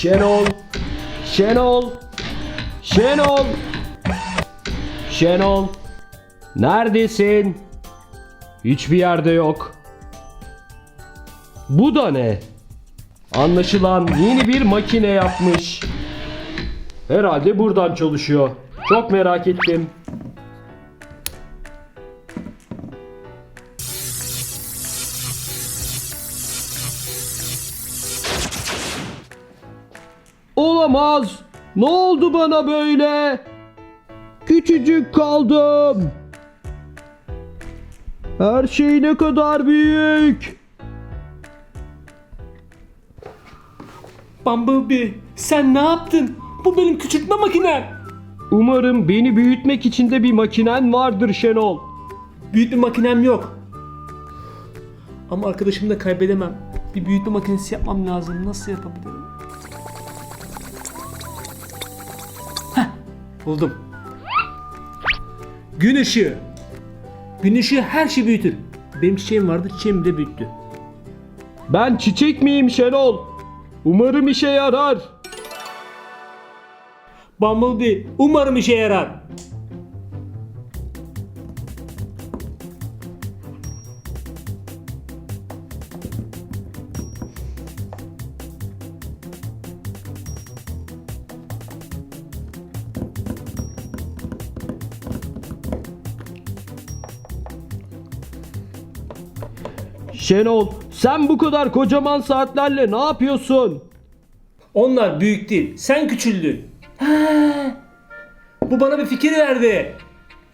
Şenol. Şenol. Şenol. Şenol. Neredesin? Hiçbir yerde yok. Bu da ne? Anlaşılan yeni bir makine yapmış. Herhalde buradan çalışıyor. Çok merak ettim. Olamaz. Ne oldu bana böyle? Küçücük kaldım. Her şey ne kadar büyük. Bumblebee sen ne yaptın? Bu benim küçültme makinem. Umarım beni büyütmek için de bir makinen vardır Şenol. Büyütme makinem yok. Ama arkadaşımı da kaybedemem. Bir büyütme makinesi yapmam lazım. Nasıl yapabilirim? Buldum. Gün ışığı. Gün ışığı her şeyi büyütür. Benim çiçeğim vardı, çiçeğimi de büyüttü. Ben çiçek miyim Şenol? Umarım işe yarar. Bumblebee, umarım işe yarar. Şenol, sen bu kadar kocaman saatlerle ne yapıyorsun? Onlar büyük değil. Sen küçüldün. Ha, Bu bana bir fikir verdi.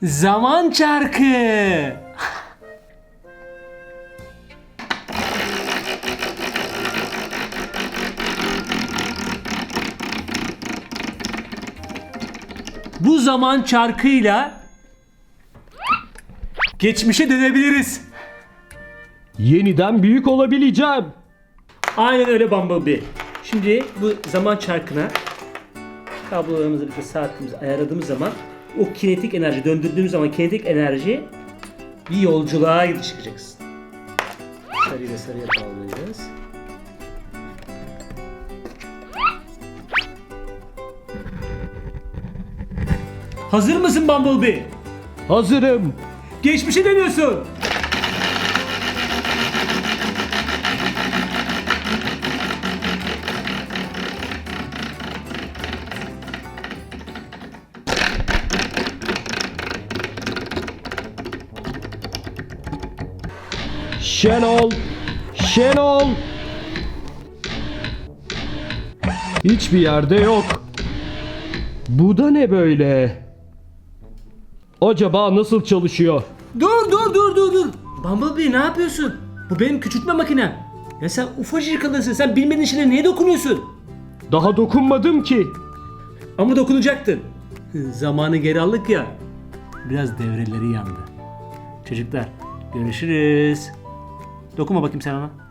Zaman çarkı. Bu zaman çarkıyla geçmişe dönebiliriz. Yeniden büyük olabileceğim. Aynen öyle Bumblebee. Şimdi bu zaman çarkına kablolarımızı bir de saatimizi ayarladığımız zaman o kinetik enerji döndürdüğümüz zaman kinetik enerji bir yolculuğa çıkacaksın. Sarıyı da sarıya bağlayacağız. Hazır mısın Bumblebee? Hazırım. Geçmişe dönüyorsun. Şenol, Şenol. Hiçbir yerde yok. Bu da ne böyle? Acaba nasıl çalışıyor? Dur dur dur dur dur. Bumblebee ne yapıyorsun? Bu benim küçültme makinem. Ya sen ufacık kadınsın. Sen bilmediğin şeylere niye dokunuyorsun? Daha dokunmadım ki. Ama dokunacaktın. Zamanı geri aldık ya. Biraz devreleri yandı. Çocuklar görüşürüz. Dokunma bakayım sen ona.